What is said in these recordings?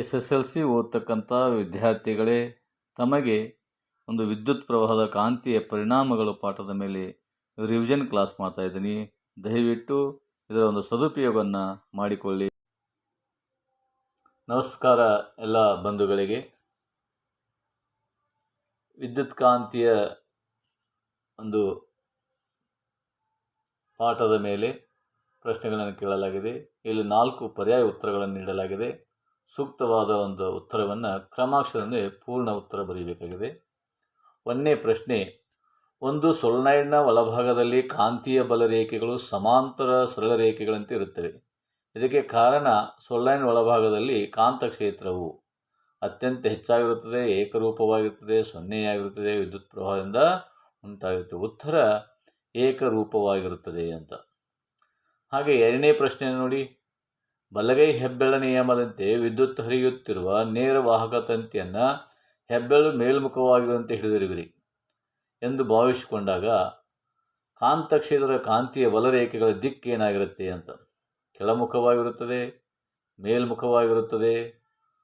S S L C ಓದ್ತಕ್ಕಂಥ ವಿದ್ಯಾರ್ಥಿಗಳೇ, ತಮಗೆ ಒಂದು ವಿದ್ಯುತ್ ಪ್ರವಾಹದ ಕಾಂತಿಯ ಪರಿಣಾಮಗಳು ಪಾಠದ ಮೇಲೆ ರಿವಿಷನ್ ಕ್ಲಾಸ್ ಮಾಡ್ತಾ ಇದ್ದೀನಿ. ದಯವಿಟ್ಟು ಇದರ ಒಂದು ಸದುಪಯೋಗವನ್ನು ಮಾಡಿಕೊಳ್ಳಿ. ನಮಸ್ಕಾರ ಎಲ್ಲ ಬಂಧುಗಳಿಗೆ. ವಿದ್ಯುತ್ ಕಾಂತಿಯ ಒಂದು ಪಾಠದ ಮೇಲೆ ಪ್ರಶ್ನೆಗಳನ್ನು ಕೇಳಲಾಗಿದೆ. ಇಲ್ಲಿ ನಾಲ್ಕು ಪರ್ಯಾಯ ಉತ್ತರಗಳನ್ನು ನೀಡಲಾಗಿದೆ. ಸೂಕ್ತವಾದ ಒಂದು ಉತ್ತರವನ್ನು ಕ್ರಮಾಕ್ಷರದಲ್ಲಿ ಪೂರ್ಣ ಉತ್ತರ ಬರೀಬೇಕಾಗಿದೆ. ಒಂದನೇ ಪ್ರಶ್ನೆ, ಒಂದು ಸೊಲನಾಯ್ಡ್ನ ಒಳಭಾಗದಲ್ಲಿ ಕಾಂತೀಯ ಬಲ ರೇಖೆಗಳು ಸಮಾಂತರ ಸರಳ ರೇಖೆಗಳಂತೆ ಇರುತ್ತವೆ. ಇದಕ್ಕೆ ಕಾರಣ ಸೊಲನಾಯ್ಡ್ ಒಳಭಾಗದಲ್ಲಿ ಕಾಂತಕ್ಷೇತ್ರವು ಅತ್ಯಂತ ಹೆಚ್ಚಾಗಿರುತ್ತದೆ, ಏಕರೂಪವಾಗಿರುತ್ತದೆ, ಸೊನ್ನೆಯಾಗಿರುತ್ತದೆ, ವಿದ್ಯುತ್ ಪ್ರವಾಹದಿಂದ ಉಂಟಾಗಿರುತ್ತದೆ. ಉತ್ತರ ಏಕರೂಪವಾಗಿರುತ್ತದೆ ಅಂತ. ಹಾಗೆ ಎರಡನೇ ಪ್ರಶ್ನೆ ನೋಡಿ. ಬಲಗೈ ಹೆಬ್ಬೆಳ ನಿಯಮದಂತೆ ವಿದ್ಯುತ್ ಹರಿಯುತ್ತಿರುವ ನೇರ ವಾಹಕ ತಂತಿಯನ್ನು ಹೆಬ್ಬೆಳು ಮೇಲ್ಮುಖವಾಗಿರುವಂತೆ ಹಿಡಿದಿರುವಿರಿ ಎಂದು ಭಾವಿಸಿಕೊಂಡಾಗ ಕಾಂತಕ್ಷೇತ್ರದ ಕಾಂತಿಯ ಬಲರೇಖೆಗಳ ದಿಕ್ಕೇನಾಗಿರುತ್ತೆ ಅಂತ. ಕೆಳಮುಖವಾಗಿರುತ್ತದೆ, ಮೇಲ್ಮುಖವಾಗಿರುತ್ತದೆ,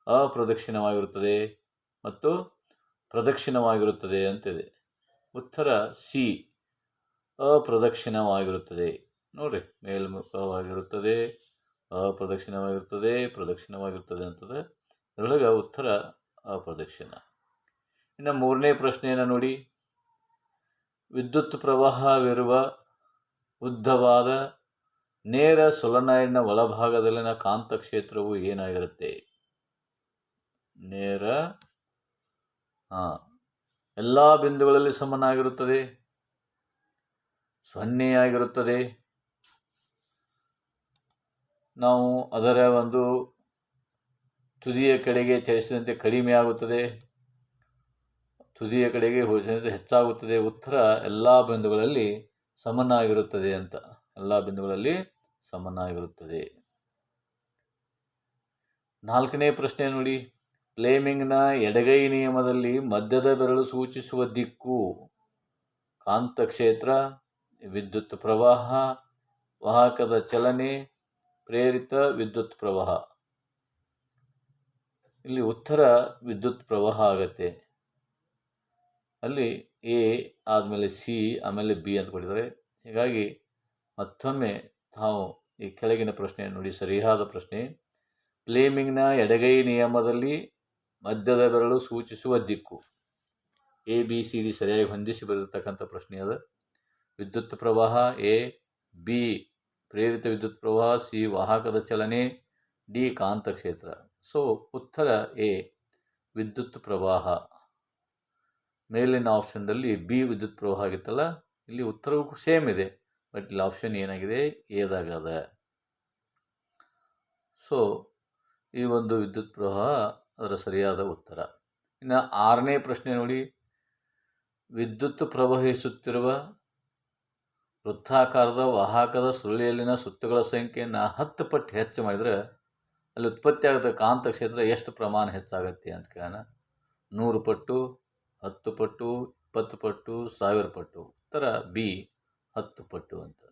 ಅಪ್ರದಕ್ಷಿಣವಾಗಿರುತ್ತದೆ ಮತ್ತು ಪ್ರದಕ್ಷಿಣವಾಗಿರುತ್ತದೆ ಅಂತಿದೆ. ಉತ್ತರ ಸಿ, ಅಪ್ರದಕ್ಷಿಣವಾಗಿರುತ್ತದೆ. ನೋಡಿರಿ, ಮೇಲ್ಮುಖವಾಗಿರುತ್ತದೆ. ಅಪ್ರದಕ್ಷಿಣವಾಗಿರುತ್ತದೆ ಪ್ರದಕ್ಷಿಣವಾಗಿರ್ತದೆ ಅಂತದೆ ಅದರೊಳಗೆ ಉತ್ತರ ಅಪ್ರದಕ್ಷಿಣ. ಇನ್ನು ಮೂರನೇ ಪ್ರಶ್ನೆಯನ್ನು ನೋಡಿ? ವಿದ್ಯುತ್ ಪ್ರವಾಹವಿರುವ ಉದ್ದವಾದ ನೇರ ಸೊಲನಾಯ್ಡ್ನ ಒಳಭಾಗದಲ್ಲಿನ ಕಾಂತಕ್ಷೇತ್ರವು ಏನಾಗಿರುತ್ತೆ? ನೇರ ಹಾಂ ಎಲ್ಲ ಬಿಂದುಗಳಲ್ಲಿ ಸಮನಾಗಿರುತ್ತದೆ ಸೊನ್ನೆಯಾಗಿರುತ್ತದೆ ನಾವು ಅದರ ಒಂದು ತುದಿಯ ಕಡೆಗೆ ಚಲಿಸಿದಂತೆ ಕಡಿಮೆ ಆಗುತ್ತದೆ. ತುದಿಯ ಕಡೆಗೆ ಹೋಲಿಸಿದಂತೆ ಹೆಚ್ಚಾಗುತ್ತದೆ. ಉತ್ತರ ಎಲ್ಲ ಬಿಂದುಗಳಲ್ಲಿ ಸಮನಾಗಿರುತ್ತದೆ ಅಂತ. ಎಲ್ಲ ಬಿಂದುಗಳಲ್ಲಿ ಸಮನಾಗಿರುತ್ತದೆ. ನಾಲ್ಕನೇ ಪ್ರಶ್ನೆ ನೋಡಿ. ಫ್ಲೇಮಿಂಗ್ನ ಎಡಗೈ ನಿಯಮದಲ್ಲಿ ಮಧ್ಯದ ಬೆರಳು ಸೂಚಿಸುವ ದಿಕ್ಕು, ಕಾಂತಕ್ಷೇತ್ರ, ವಿದ್ಯುತ್ ಪ್ರವಾಹ, ವಾಹಕದ ಚಲನೆ ಪ್ರೇರಿತ ವಿದ್ಯುತ್ ಪ್ರವಾಹ. ಇಲ್ಲಿ ಉತ್ತರ ವಿದ್ಯುತ್ ಪ್ರವಾಹ ಆಗತ್ತೆ. ಅಲ್ಲಿ ಎ ಆದಮೇಲೆ ಸಿ, ಆಮೇಲೆ ಬಿ ಅಂತ ಕೊಟ್ಟಿದ್ದಾರೆ. ಹೀಗಾಗಿ ಮತ್ತೊಮ್ಮೆ ತಾವು ಈ ಕೆಳಗಿನ ಪ್ರಶ್ನೆ ನೋಡಿ, ಸರಿಯಾದ ಪ್ರಶ್ನೆ. ಪ್ಲೇಮಿಂಗ್ನ ಎಡಗೈ ನಿಯಮದಲ್ಲಿ ಮಧ್ಯದ ಬೆರಳು ಸೂಚಿಸುವ ದಿಕ್ಕು. ಎ, ಬಿ, ಸಿ, ಡಿ ಸರಿಯಾಗಿ ಹೊಂದಿಸಿ ಬರೆದಿರ್ತಕ್ಕಂಥ ಪ್ರಶ್ನೆ ಅದು. ವಿದ್ಯುತ್ ಪ್ರವಾಹ ಎ, ಬಿ ಪ್ರೇರಿತ ವಿದ್ಯುತ್ ಪ್ರವಾಹ ಸಿ ವಾಹಕದ ಚಲನೆ ಡಿ ಕಾಂತಕ್ಷೇತ್ರ. ಸೊ, ಉತ್ತರ ಎ, ವಿದ್ಯುತ್ ಪ್ರವಾಹ. ಮೇಲಿನ ಆಪ್ಷನ್ದಲ್ಲಿ ಬಿ ವಿದ್ಯುತ್ ಪ್ರವಾಹ ಆಗಿತ್ತಲ್ಲ, ಇಲ್ಲಿ ಉತ್ತರವೂ ಸೇಮ್ ಇದೆ ಬಟ್ ಇಲ್ಲಿ ಆಪ್ಷನ್ ಏನಾಗಿದೆ? ಎದಾಗದ. ಸೊ, ಈ ಒಂದು ವಿದ್ಯುತ್ ಪ್ರವಾಹ ಅದರ ಸರಿಯಾದ ಉತ್ತರ. ಇನ್ನು ಆರನೇ ಪ್ರಶ್ನೆ ನೋಡಿ. ವಿದ್ಯುತ್ ಪ್ರವಹಿಸುತ್ತಿರುವ ವೃತ್ತಾಕಾರದ ವಾಹಕದ ಸುರುಳಿಯಲ್ಲಿನ ಸುತ್ತುಗಳ ಸಂಖ್ಯೆಯನ್ನು ಹತ್ತು ಪಟ್ಟು ಹೆಚ್ಚು ಮಾಡಿದರೆ ಅಲ್ಲಿ ಉತ್ಪತ್ತಿ ಆಗದ ಕಾಂತಕ್ಷೇತ್ರ ಎಷ್ಟು ಪ್ರಮಾಣ ಹೆಚ್ಚಾಗತ್ತೆ ಅಂತ ಕೇಳೋಣ. ನೂರು ಪಟ್ಟು, ಹತ್ತು ಪಟ್ಟು, ಇಪ್ಪತ್ತು ಪಟ್ಟು, ಸಾವಿರ ಪಟ್ಟು. ಉತ್ತರ ಬಿ, ಹತ್ತು ಪಟ್ಟು ಅಂತ.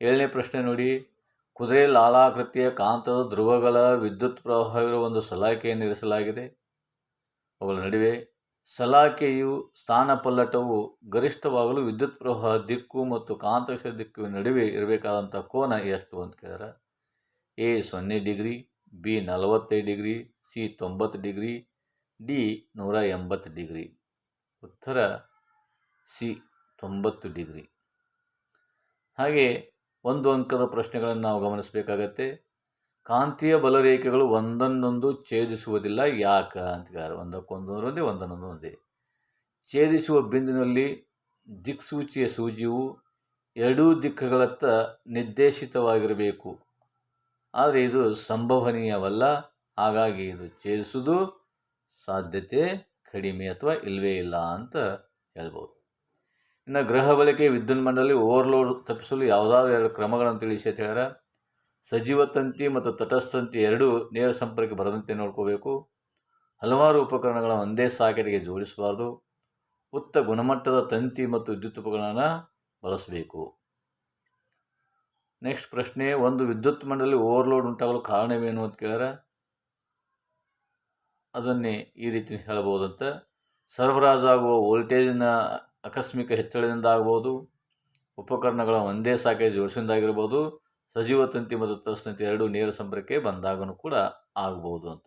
ಏಳನೇ ಪ್ರಶ್ನೆ ನೋಡಿ. ಕುದುರೆ ಲಾಲಾಕೃತಿಯ ಕಾಂತದ ಧ್ರುವಗಳ ವಿದ್ಯುತ್ ಪ್ರವಾಹವಿರುವ ಒಂದು ಸಲಾಕೆಯನ್ನು ಇರಿಸಲಾಗಿದೆ ಅವುಗಳ ನಡುವೆ ಸಲಾಕೆಯು ಸ್ಥಾನಪಲ್ಲಟವು ಗರಿಷ್ಠವಾಗಲು ವಿದ್ಯುತ್ ಪ್ರವಾಹ ದಿಕ್ಕು ಮತ್ತು ಕಾಂತಕ್ಷ ದಿಕ್ಕು ನಡುವೆ ಇರಬೇಕಾದಂಥ ಕೋನ ಎಷ್ಟು ಅಂತ ಕೇಳಿದ್ರೆ, ಎ ಸೊನ್ನೆ ಡಿಗ್ರಿ, ಬಿ ನಲವತ್ತೈದು ಡಿಗ್ರಿ, ಸಿ ತೊಂಬತ್ತು ಡಿಗ್ರಿ, ಡಿ ನೂರ ಎಂಬತ್ತು ಡಿಗ್ರಿ. ಉತ್ತರ, ಸಿ ತೊಂಬತ್ತು ಡಿಗ್ರಿ. ಹಾಗೆ ಒಂದು ಅಂಕದ ಪ್ರಶ್ನೆಗಳನ್ನು ನಾವು ಗಮನಿಸಬೇಕಾಗತ್ತೆ. ಕಾಂತೀಯ ಬಲರೇಖೆಗಳು ಒಂದನ್ನೊಂದು ಛೇದಿಸುವುದಿಲ್ಲ. ಯಾಕ? ಅಂತ ಒಂದಕ್ಕೊಂದೊಂದು ಒಂದಕ್ಕೊಂದು ಒಂದೇ, ಒಂದನ್ನೊಂದು ಒಂದೇ. ಛೇದಿಸುವ ಬಿಂದಿನಲ್ಲಿ ದಿಕ್ಸೂಚಿಯ ಸೂಜಿಯು ಎರಡೂ ದಿಕ್ಕುಗಳತ್ತ ನಿರ್ದೇಶಿತವಾಗಿರಬೇಕು. ಆದರೆ ಇದು ಸಂಭವನೀಯವಲ್ಲ. ಹಾಗಾಗಿ ಇದು ಛೇದಿಸುವುದು ಸಾಧ್ಯತೆ ಕಡಿಮೆ ಅಥವಾ ಇಲ್ಲವೇ ಇಲ್ಲ ಅಂತ ಹೇಳ್ಬೋದು. ಇನ್ನು ಗ್ರಹ ಬಳಕೆ ವಿದ್ಯುನ್ಮಂಡಲಿ ಓವರ್ಲೋಡ್ ತಪ್ಪಿಸಲು ಯಾವುದಾದ್ರು ಎರಡು ಕ್ರಮಗಳನ್ನು ತಿಳಿಸಿ ಅಂತ ಹೇಳಿದ್ರೆ ಸಜೀವ ತಂತಿ ಮತ್ತು ತಟಸ್ಥ ತಂತಿ ಎರಡೂ ನೇರ ಸಂಪರ್ಕ ಬರದಂತೆ ನೋಡ್ಕೋಬೇಕು. ಹಲವಾರು ಉಪಕರಣಗಳ ಒಂದೇ ಸಾಕೆಟ್ಗೆ ಜೋಡಿಸಬಾರ್ದು. ಉತ್ತ ಗುಣಮಟ್ಟದ ತಂತಿ ಮತ್ತು ವಿದ್ಯುತ್ ಉಪಕರಣನ ಬಳಸಬೇಕು. ನೆಕ್ಸ್ಟ್ ಪ್ರಶ್ನೆ, ಒಂದು ವಿದ್ಯುತ್ ಮಂಡಳಿ ಓವರ್ಲೋಡ್ ಉಂಟಾಗಲು ಕಾರಣವೇನು ಅಂತ ಕೇಳಿದ್ರೆ ಅದನ್ನೇ ಈ ರೀತಿ ಹೇಳ್ಬೋದಂತ ಸರಬರಾಜಾಗುವ ವೋಲ್ಟೇಜಿನ ಆಕಸ್ಮಿಕ ಹೆಚ್ಚಳದಿಂದ ಆಗ್ಬೋದು. ಉಪಕರಣಗಳ ಒಂದೇ ಸಾಕೆ ಜೋಡಿಸಿದಾಗಿರ್ಬೋದು ಸಜೀವ ತಂತಿ ಮತ್ತು ತಸ್ತಂತಿ ಎರಡು ನೇರ ಸಂಪರ್ಕಕ್ಕೆ ಬಂದಾಗನೂ ಕೂಡ ಆಗ್ಬೋದು ಅಂತ.